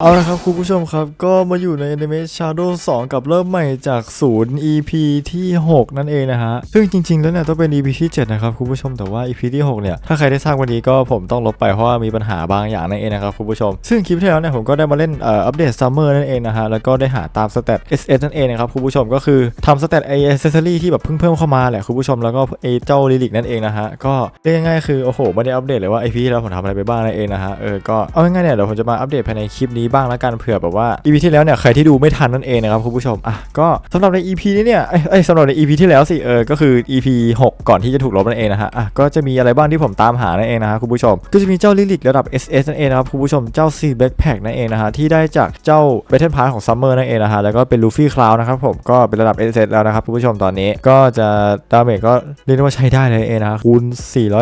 เอาละครับคุณผู้ชมครับ ก็มาอยู่ใน Anime Shadow 2 กับเริ่มใหม่จากศูนย์ EP ที่ 6 นั่นเองนะฮะ ซึ่งจริง ๆ แล้วเนี่ยต้องเป็น EP ที่ 7 นะครับคุณผู้ชมแต่ว่า EP ที่ 6 เนี่ย ถ้าใครได้ทราบวันนี้ก็ผมต้องลบไปเพราะว่ามีปัญหาบางอย่างนั่นเองนะครับคุณผู้ชม ซึ่งคลิปที่แล้วเนี่ยผมก็ได้มาเล่นอ,อัปเดตซัมเมอร์นั่นเองนะฮะ แล้วก็ได้หาตามสเตต SS นั่นเองนะครับคุณผู้ชมก็คือทำสเตตไอเอเซอรี่ที่แบบเพิ่งเพิ่มเข้ามาแหละคุณผู้ชมแล้วก็ไอเจ้าลิลิกนั่นเองนะฮะก็เรียกง่ายๆคือโอ้โหไม่ได้อัปเดตเลยว่า EP ที่แล้วผมทำอะไรไปบ้างนั่นเองนะฮะเออก็เอาง่ายๆเนี่ยเดี๋ยวผมจะมาอัปเดตภายในคลิปนี้บ้างและกันเผื่อแบบว่า EP ที่แล้วเนี่ยใครที่ดูไม่ทันนั่นเองนะครับคุณผู้ชมอะก็สำหรับใน EP นี้เนี่ยเอ้ยสำหรับใน EP ที่แล้วสิเออก็คือ EP 6 ก่อนที่จะถูกลบนั่นเองนะฮะอะก็จะมีอะไรบ้างที่ผมตามหานั่นเองนะฮะคุณผู้ชม ก็จะมีเจ้าลิลิกระดับ SS นั่นเองนะครับคุณผู้ชมเจ้า C Backpack นั่นเองนะฮะที่ได้จากเจ้า Battle Pass ของ Summer นั่นเองนะฮะแล้วก็เป็นลูฟี่คลาวนะครับผมก็เป็นระดับ SS แล้วนะครับคุณผู้ชมตอนนี้ก็จะดาเมจก็เรียกว่าใช้ได้เลยเองนะคูณ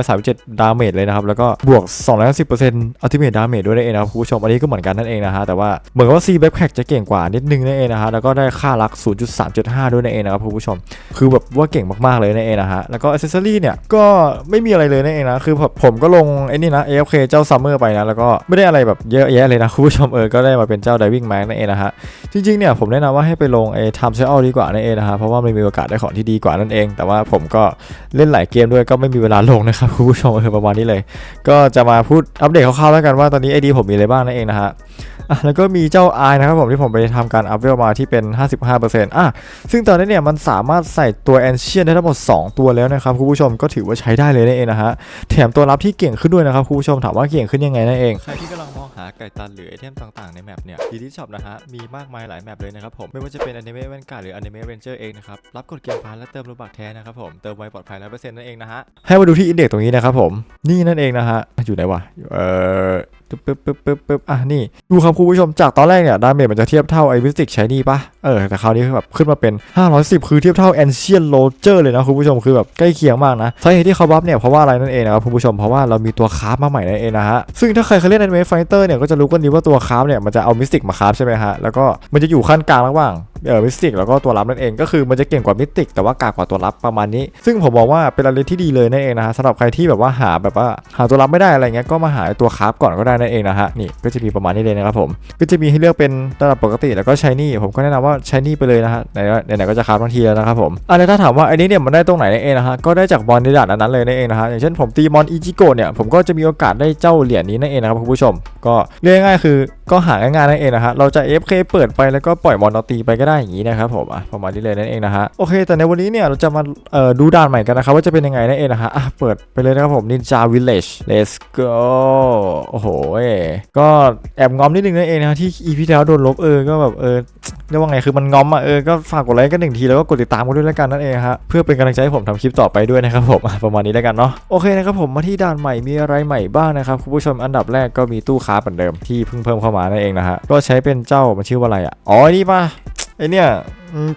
437 ดาเมจเลยนะครับแล้วก็บวก210% Ultimate Damage ด้วยนั่นเองนะครับคุณผู้ชมอันนี้ก็เหมือนกันนั่นเองนะฮะแต่ว่าเหมือนว่า C Backpack จะเก่งกว่านิดนึงนั่นเองนะฮะแล้วก็ได้ค่ารัก 0.375 ด้วยนั่นเองนะครับคุณผู้ชม คือแบบว่าเก่งมากๆเลยนั่นเองนะฮะแล้วก็อ c เซสซอรี่เนี่ยก็ไม่มีอะไรเลยนั่นเองนะคือผมผมก็ลงไอ้นี่นะ AFK เจ้าซัมเมอร์ไปนะแล้วก็ไม่ได้อะไรแบบเยอะแยะเลยนะคุณผู้ชมเออก็ได้มาเป็นเจ้า Diving Max นั่นเองนะฮะจริงๆเนี่ยผมแนะนำว่าให้ไปลงไอ้ Time Trial ดีกว่านั่นเองนะฮะเพราะว่ามันมีโอกาสได้ของที่ดีกว่านั่นเอง แต่ว่าผมก็เล่นหลายเกมด้วยก็ไม่มีเวลาลงนะครับคุณผู้ชมเออประมาณนี้เลย ก็จะมาพูดอัปเดตคร่าวๆแล้วกันว่าตอนนี้ไอดีผมมีอะไรบ้างนั่นเองนะฮะ แล้วก็มีเจ้า i นะครับผมที่ผมไปทำการอัพเวลมาที่เป็น 55%อะซึ่งตอนนี้เนี่ยมันสามารถใส่ตัว Ancient ได้ทั้งหมด 2 ตัวแล้วนะครับคุณผู้ชมก็ถือว่าใช้ได้เลยนั่นเองนะฮะแถมตัวรับที่เก่งขึ้นด้วยนะครับคุณผู้ชมถามว่าเก่งขึ้นยังไงนั่นเองใครที่กำลังมองหาไก่ตันหรือไอเทมต่างๆในแมปเนี่ยดีที่ช็อปนะฮะมีมากมายหลายแมปเลยนะครับผมไม่ว่าจะเป็น Anime แวนการ์ดหรือ Anime Ranger เองนะครับรับกดเกมพาร์และเติมรูปบัตรแท้นะครับผมเติมไวปลอดภัย100%นั่นเองนะฮะให้มาดูที่อินเด็กตรงนี้นะครับผมนี่นั่นเองนะฮะอยู่ไหนวะเอ่อปึ๊บปึ๊บปึ๊บปึ๊บปึ๊บอะนี่ดูครับคุณผู้ชมจากตอนแรกเนี่ยดาเมจมันจะเทียบเท่าไอวิสติกใช้นี่ปะเออแต่คราวนี้คือแบบขึ้นมาเป็น 510 คือเทียบเท่าแอนเชียนโรเจอร์เลยนะคุณผู้ชมคือแบบใกล้เคียงมากนะสาเหตุที่เขาบัฟเนี่ยเพราะว่าอะไรนั่นเองนะครับคุณผู้ชมเพราะว่าเรามีตัวคราฟมาใหม่นั่นเองนะฮะซึ่งถ้าใครเคยเล่น Anime Fighter เนี่ยก็จะรู้กันดีว่าตัวคราฟเนี่ยมันจะเอามิสติกมาคราฟใช่ไหมฮะแล้วก็มันจะอยู่ขั้นกลางระหว่างเออมิสติกแล้วก็ตัวรับนั่นเองก็คือมันจะเก่งกว่ามิสติกแต่ว่ากากกว่าตัวรับประมาณนี้ ซึ่งผมบอกว่าเป็นอะไรที่ดีเลยนั่นเองนะฮะสำหรับใครที่แบบว่าหาแบบว่าหาตัวรับไม่ได้อะไรเงี้ยก็มาหาตัวคราฟก่อนก็ได้นั่นเองนะฮะนี่ก็จะมีประมาณนี้เลยนะครับผมก็จะมีให้เลือกเป็นระดับปกติแล้วก็ใช้นี่ผมก็แนะนำว่าใช้นี่ไปเลยนะฮะไหนๆไหนก็จะคาฟทั้งทีแล้วนะครับผมอันนี้ถ้าถามว่าไอ้นี้เนี่ยมันได้ตรงไหนนั่นเองนะฮะก็ได้จากบอลในด่านนั้นเลยนั่นเองนะฮะอย่างเช่นผมตีมอนอิจิโกะเนี่ยผมก็จะมีโอกาสได้เจ้าเหรียญนี้นั่นเองนะครับคุณผู้ชม ก็เรียกง่ายคือก็หาง่ายๆนั่นเองนะฮะเราจะ FK เปิดไปแล้วก็ปล่อยมอนเราตีไปก็ได้อย่างนี้นะครับผมอะประมาณนี้เลยนั่นเองนะฮะโอเค แต่ในวันนี้เนี่ยเราจะมาเอ่อดูด่านใหม่กันนะครับว่าจะเป็นยังไงนั่นเองนะฮะอะเปิดไปเลยนะครับผม Ninja Village Let's go โอ้โหก็แอบงอมนิดนึงนั่นเองนะที่ EP ที่แล้วโดนลบเออก็แบบเออเรียกว่าไงคือมันงอมอะเออก็ฝากกดไลค์กันหนึ่งทีแล้วก็กดติดตามกันด้วยแล้วกันนั่นเองฮะเพื่อเป็นกำลังใจให้ผมทำคลิปต่อไปด้วยนะครับผมประมาณนี้แล้วกันเนาะโอเคนะครับผมมาที่ด่านใหม่มีอะไรใหม่บ้างนะครับคุณผู้ชมอันดับแรกก็มีตู้ค้าเหมือนเดิมที่เพิ่งเพิ่มเข้ามานั่นเองนะฮะก็ใช้เป็นเจ้ามันชื่อว่าอะไรอะอ๋อนี่ป่ะไอเนี่ย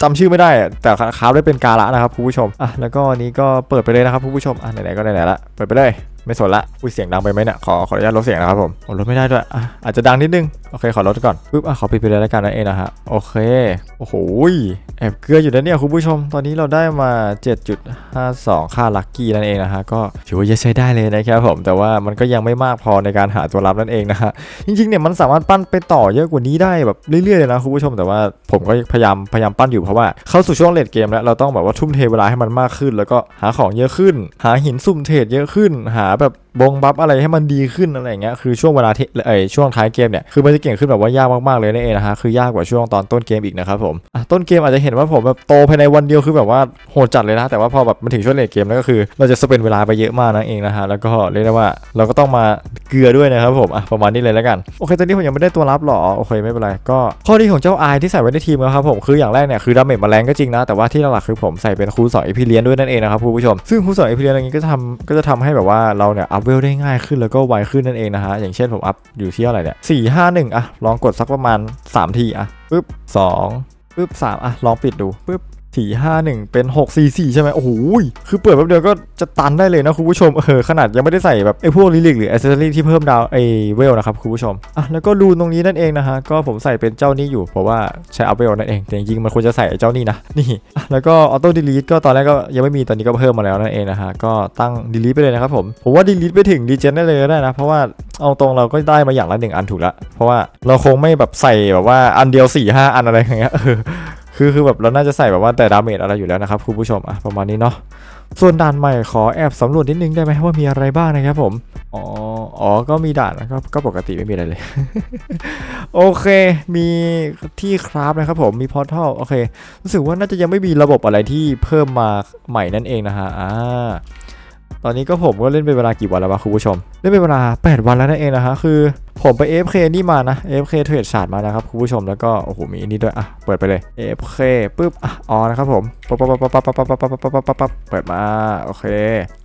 จำชื่อไม่ได้แต่ค้าได้เป็นกาละนะครับคุณผู้ชมอะแล้วก็อันนี้ก็เปิดไปเลยนะครับคุณผู้ชมอะไหนๆก็ไหนๆละเปิดไปเลย ไม่สนละอุ้ยเสียงดังไปไหมเนี่ยขอขออนุญาตลดเสียงนะครับผมลดไม่ได้ด้วยอาจจะดังนิดนึง โอเคขอลดก่อนปึ๊บอะขอปิดไปเลยแล้วกันนั่นเองนะฮะโอเคโอ้โหแอบเกลืออยู่นะเนี่ยคุณผู้ชม ตอนนี้เราได้มา 7.52 ค่าลัคกี้นั่นเองนะฮะก็ถือว่าเยอะใช้ได้เลยนะครับผมแต่ว่ามันก็ยังไม่มากพอในการหาตัวรับนั่นเองนะฮะจริงๆเนี่ยมันสามารถปั้นไปต่อเยอะกว่านี้ได้แบบเรื่อยๆเลยนะคุณผู้ชมแต่ว่าผมก็พยายามพยายามปั้นอยู่เพราะว่าเข้าสู่ช่วงเลดเกมแล้วเราต้องแบบว่าทุ่มเทเวลาให้มันมากขึ้น แล้วก็หาของเยอะขึ้น หาหินสุ่มเทรดเยอะขึ้น หาแบบบงบัฟอะไรให้มันดีขึ้นอะไรอย่างเงี้ยคือช่วงเวลาที่เอ้ช่วงท้ายเกมเนี่ยคือมันจะเก่งขึ้นแบบว่ายากมากๆเลยนั่นเองนะฮะคือยากกว่าช่วงตอนต้นเกมอีกนะครับผมต้นเกมอาจจะเห็นว่าผมแบบโตภายในวันเดียวคือแบบว่าโหดจัดเลยนะแต่ว่าพอแบบมันถึงช่วงเลดเกมแล้วก็คือเราจะสเปนเวลาไปเยอะมากนั่นเองนะฮะแล้วก็เรียกได้ว่าเราก็ต้องมาเกลือด้วยนะครับผมอะประมาณนี้เลยแล้วกันโอเคตอนนี้ผมยังไม่ได้ตัวรับหรอโอเคไม่เป็นไรก็ข้อดีของเจ้าไอที่ใส่ไว้ในทีมนะครับผมคืออย่างแรกเนี่ยคือดาเมจมันแรงก็จริงนะแต่ว่าที่หลักๆคือผมใส่เป็นคูณสองอีพีเลียนด้วยนั่นเองนะครับคุณผู้ชมซึ่งคูณสองอีพีเลียนอย่างนี้ก็ทำก็จะทำให้แบบว่าเราเนี่ยอัพเวลได้ง่ายขึ้นแล้วก็ไวขึ้นนั่นเองนะฮะ อย่างเช่นผมอัพอยู่ที่เท่าไหร่เนี่ยสี่ห้าหนึ่งอะลองกดสักประมาณ 3 ทีอะปึ๊บสองปึ๊บสามอะลองปิดดูปึ๊บ 451เป็น644ใช่ไหมโอ้โหคือเปิดแป๊บเดียวก็จะตันได้เลยนะคุณผู้ชมเออขนาดยังไม่ได้ใส่แบบไอ้พวกลิลิกหรืออ c เซสซอรี่ที่เพิ่มดาวไอเวลนะครับคุณผู้ชมอะแล้วก็รูนตรงนี้นั่นเองนะฮะก็ผมใส่เป็นเจ้านี้อยู่เพราะว่าใช้อัพเวลนั่นเองแต่จริงๆมันควรจะใส่เจ้านี้นะนี่แล้วก็ออโต้ดีลีทก็ตอนแรกก็ยังไม่มีตอนนี้ก็เพิ่มมาแล้วนั่นเองนะฮะก็ตั้งดีลีทไปเลยนะครับผมผมว่าดีลีทไปถึงดีเจนได้เลยก็ได้นะเพราะว่าเอาตรงเราก็ได้มาอย่างละหนึ่งอันถูกละเพราะว่าเราคงไม่แบบใส่แบบว่าอันเดียว4ี่ห้าอันอะไรอย่างเงี้ยเออ คือคือแบบเราน่าจะใส่แบบว่าแต่ดาเมจอะไรอยู่แล้วนะครับคุณผู้ชมอะประมาณนี้เนาะส่วนด่านใหม่ขอแอบสำรวจนิดนึงได้ไหมว่ามีอะไรบ้างนะครับผมอ๋ออ๋อก็มีด่านนะครับก็ปกติไม่มีอะไรเลย โอเค มีที่คราฟนะครับผมมีพอร์ทัลโอเครู้สึกว่าน่าจะยังไม่มีระบบอะไรที่เพิ่มมาใหม่นั่นเองนะฮะอ่าตอนนี้ก็ผมก็เล่นเป็นเวลากี่วันแล้ววะคุณผู้ชม เล่นเป็นเวลา 8 วันแล้วนั่นเองนะฮะคือผมไป AFK นี่มานะ AFK เทรดชาร์มานะครับคุณผู้ชมแล้วก็โอ้โหมีอันนี้ด้วยอะเปิดไปเลย AFK ปุ๊บอะออนะครับผมปั๊บปั๊บปั๊บปั๊บปั๊บปั๊บปั๊บปั๊บปั๊บปั๊บปั๊บเปิดมาโอเค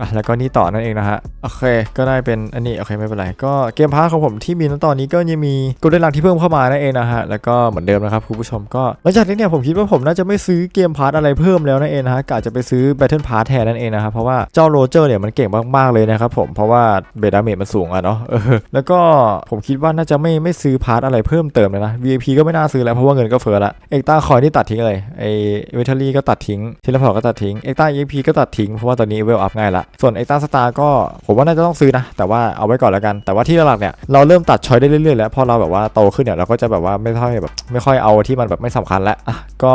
อะแล้วก็นี่ต่อนั่นเองนะฮะโอเค ก็ได้เป็นอันนี้โอเคไม่เป็นไรก็เกมพาร์ของผมที่มีณตอนนี้ก็ยังมีกลเด้นหลักที่เพิ่มเข้ามานั่นเองนะฮะแล้วก็เหมือนเดิมนะครับคุณผู้ชมก็หลังจากนี้เนี่ยผมคิดว่าผมน่าจะไม่ซื้อเกมพาร์ทอะไรเพิ่มแล้วนั่นเองนะฮะกะจะไปซื้อ Battle Pass แทนนั่นเองนะครับเพราะว่าเจ้าโรเจอร์เนี่ยมันเก่งมากๆเลยนะครับผมเพราะว่าเบดาเมจมันสูงอะเนาะแล้วก็ผมคิดว่าน่าจะไม่ไม่ซื้อพาร์ทอะไรเพิ่มเติมเลยนะ VIP ก็ไม่น่าซื้อแล้วเพราะว่าเงินก็เฟ้อละเอ็กตาคอยนี่ตัดทิ้งเลยไอเวทเทอรี่ก็ตัดทิ้งเทเลพอร์ตก็ตัดทิ้งเอ็กตา EP ก็ตัดทิ้งเพราะว่าตอนนี้เวลอัพง่ายละส่วนเอ็กตาสตาร์ก็ผมว่าน่าจะต้องซื้อนะ แต่ว่าเอาไว้ก่อนแล้วกัน แต่ว่าที่หลักๆเนี่ยเราเริ่มตัดชอยได้เรื่อยๆแล้วพอเราแบบว่าโตขึ้นเนี่ยเราก็จะแบบว่าไม่ค่อยแบบไม่ค่อยเอาที่มันแบบไม่สำคัญแล้วอะก็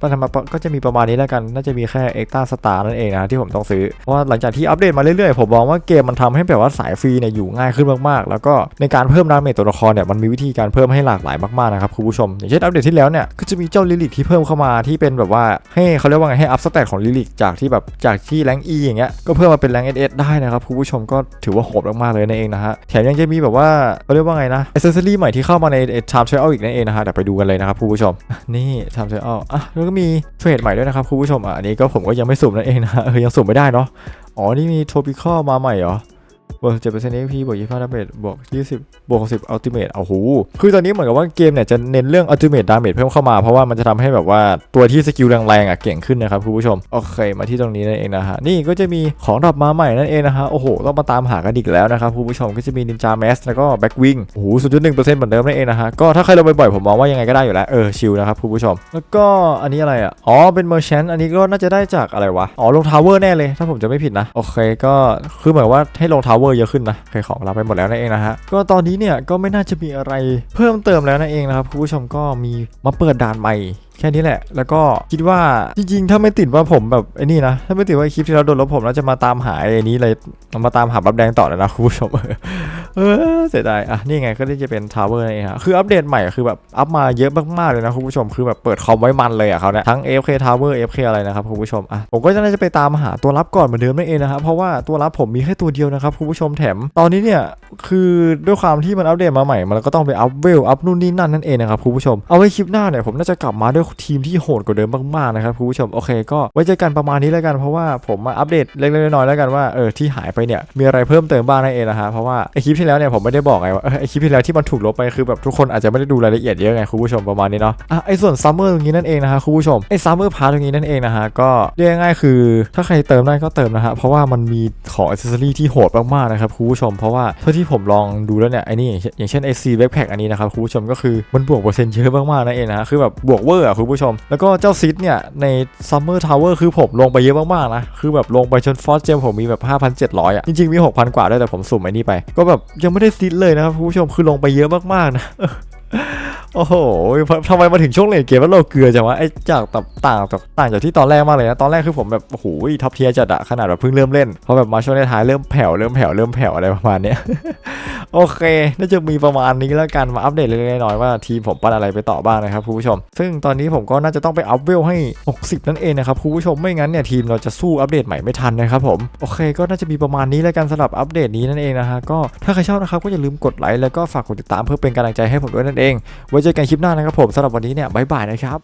ปัก็จะมีประมาณนี้แล้วกันน่าจะมีแค่เอ็กตาสตาร์นั่นเองนะที่ผมต้องซื้อเพราะว่าหลังจากที่อัปเดตมาเรื่อยๆผมมองว่าเกมมันทำให้แบบว่าสายฟรีเนี่ยอยู่ง่ายขึ้นมากๆ แล้วก็ในการเพิ่มดาเมจตัวละครเนี่ยมันมีวิธีการเพิ่มให้หลากหลายมากๆนะครับคุณผู้ชมอย่างเช่นอัปเดตที่แล้วเนี่ยก็จะมีเจ้าลิลิกที่เพิ่มเข้ามาที่เป็นแบบว่าให้เขาเรียกว่าไงให้อัพสเตตของลิลิกจากที่แบบจากที่แรง E อย่างเงี้ยก็เพิ่มมาเป็นแรง SS ได้นะครับคุณผู้ชมก็ถือว่าโหดมากๆเลยนั่นเองนะฮะแถมยังจะมีแบบว่าเขาเรียกว่าไงนะอ c เซสซอรี่ใหม่ที่เข้ามาใน Time Trial อีกนั่นเองนะฮะเดี๋ยวไปดูกันเลยนะครับคุณผู้ชม นี่ Time Trial อะแล้วก็มีเทรดใหม่ด้วยนะครับคุณผู้ชมอะอันนี้ก็ผมก็ยังไม่สุ่มนั่นเองนะเออยังสุ่มไม่ได้เนาะอ๋อนี่มี Tropical มาใหม่เหรอ บวกเจ็ดเปอร์เซ็นต์ AP บวกยี่สิบห้าดาเมจบวกยี่สิบบวกสิบอัลติเมทโอ้โหคือตอนนี้เหมือนกับว่าเกมเนี่ยจะเน้นเรื่องอัลติเมทดาเมจเพิ่มเข้ามา เพราะว่ามันจะทำให้แบบว่าตัวที่สกิลแรงๆอะเก่งขึ้นนะครับคุณผู้ชม โอเค มาที่ตรงนี้นั่นเองนะฮะ นี่ก็จะมีของดรอปมาใหม่นั่นเองนะฮะ โอ้โห ต้องมาตามหากันอีกแล้วนะครับคุณผู้ชม ก็จะมีนินจาแมสแล้วก็แบ็กวิงโอ้โหศูนย์จุดหนึ่งเปอร์เซ็นต์เหมือนเดิมนั่นเองนะฮะ ก็ถ้าใครลงบ่อยๆผมมองว่ายังไงก็ได้อยู่แล้ว เออ ชิลนะครับคุณผู้ชม แล้วก็อันนี้อะไรอะ อ๋อ เป็นเมอร์แชนอันนี้ก็น่าจะได้จากอะไรวะ อ๋อ ลงทาวเวอร์แน่เลย ถ้าผมจะไม่ผิดนะ โอเค ก็คือเหมือนว่าให้ลงทาวเวอร์เยอะขึ้นนะเคของเราไปหมดแล้วนั่นเองนะฮะก็ตอนนี้เนี่ยก็ไม่น่าจะมีอะไรเพิ่มเติมแล้วนั่นเองนะครับคุณผู้ชมก็มีมาเปิดด่านใหม่ แค่นี้แหละ แล้วก็คิดว่าจริงๆ ถ้าไม่ติดว่าผมแบบไอ้นี่นะ ถ้าไม่ติดว่าคลิปที่เราโดนลบผมน่าจะมาตามหาไอ้นี้เลยมาตามหาบับแดงต่อแล้วนะคุณผู้ชมเออเสียดายอะนี่ไงก็ได้จะเป็นทาวเวอร์นั่ฮะคืออัปเดตใหม่คือแบบอัพมาเยอะมากๆเลยนะคุณผู้ชมคือแบบเปิดคอมไว้มันเลยอะเขาเนี่ยทั้ง AFK Tower AFK อะไรนะครับคุณผู้ชมอะผมก็จะน่าจะไปตามหาตัวรับก่อนเหมือนเดิมนั่นเองนะครับเพราะว่าตัวรับผมมีแค่ตัวเดียวนะครับคุณผู้ชมแถม ตอนนี้เนี่ยคือด้วยความที่มันอัปเดตมาใหม่มันก็ต้องไปอัพเวลอัพนู่นนี่นั่นนั่นเองนะครับคุณผู้ชมเอาไว้คลิปหน้าเนี่ยผมน่าจะกลับมาด้วยทีมที่โหดกว่าเดิมมากๆนะครับคุณผู้ชมโอเค ก็ไว้เจอกันประมาณนี้แล้วกันเพราะว่าผมมาอัปเดตเล็กๆน้อยๆแล้วกันว่าเออที่หายไปเนี่ยมีอะไรเพิ่มเติมบ้างนั่นเองนะฮะเพราะว่าไอคลิปที่แล้วเนี่ยผมไม่ได้บอกไงว่าไอคลิปที่แล้วที่มันถูกลบไปคือแบบทุกคนอาจจะไม่ได้ดูรายละเอียดเยอะไงคุณผู้ชมประมาณนี้เนาะอะไอส่วนซัมเมอร์ตรงนี้นั่นเองนะฮะคุณผู้ชมไอซัมเมอร์พาร์ตรงนี้นั่นเองนะฮะก็เรียกง่ายๆคือถ้าใครเติมได้ก็เติมนะฮะเพราะว่ามันมีของอิสซอรี่ที่โหดมากๆนะครับคุณผู้ชมเพราะว่าเท่าที่ผมลองดูแล้วเนี่ยไอนี่อย่างเช่นไอซีแบ็คแพคอันนี้นะครับคุณผู้ชมก็คือมันบวกเปอร์เซ็นต์เยอะมากๆนั่นเองนะฮะคือแบบบวกเวอร์อะคุณผู้ชม แล้วก็เจ้าซิดเนี่ย ในซัมเมอร์ทาวเวอร์คือผมลงไปเยอะมาก ๆ นะ คือแบบลงไปจนฟอสเจมผมมีแบบ 5,700 อะ จริง ๆ มี 6,000 กว่าด้วยแต่ผมสุ่มไอ้นี่ไป ก็แบบยังไม่ได้ซิดเลยนะครับคุณผู้ชมคือลงไปเยอะมาก ๆ นะ โอ้โหทำไมมาถึงช่วงเลนเกมแล้วเราเกลือจังวะไอ้จากแบบต่างจากต่างจากที่ตอนแรกมากเลยนะ ตอนแรกคือผมแบบโอ้โหท็อปเทียร์จัดอะขนาดแบบเพิ่งเริ่มเล่นพอแบบมาช่วงท้ายเริ่มแผ่วเริ่มแผ่วเริ่มแผ่วอะไรประมาณเนี้ยโอเค น่าจะมีประมาณนี้แล้วกันมาอัปเดตเล็กๆน้อยๆว่าทีมผมปั้นอะไรไปต่อบ้างนะครับคุณผู้ชม ซึ่งตอนนี้ผมก็น่าจะต้องไปอัพเวลให้ 60 นั่นเองนะครับคุณผู้ชมไม่งั้นเนี่ยทีมเราจะสู้อัปเดตใหม่ไม่ทันนะครับผมโอเค ก็น่าจะมีประมาณนี้แล้วกันสำหรับอัปเดตนี้นั่นเองนะฮะก็ถ้าใครชอบนะครับก็อย่าลืมกดไลค์แล้วก็ฝากกดติดตามเพื่อเป็นกำลังใจให้ผมด้วยนั่นเองไว้เจอกันคลิปหน้านะครับผมสำหรับวันนี้เนี่ยบ๊ายบายนะครับ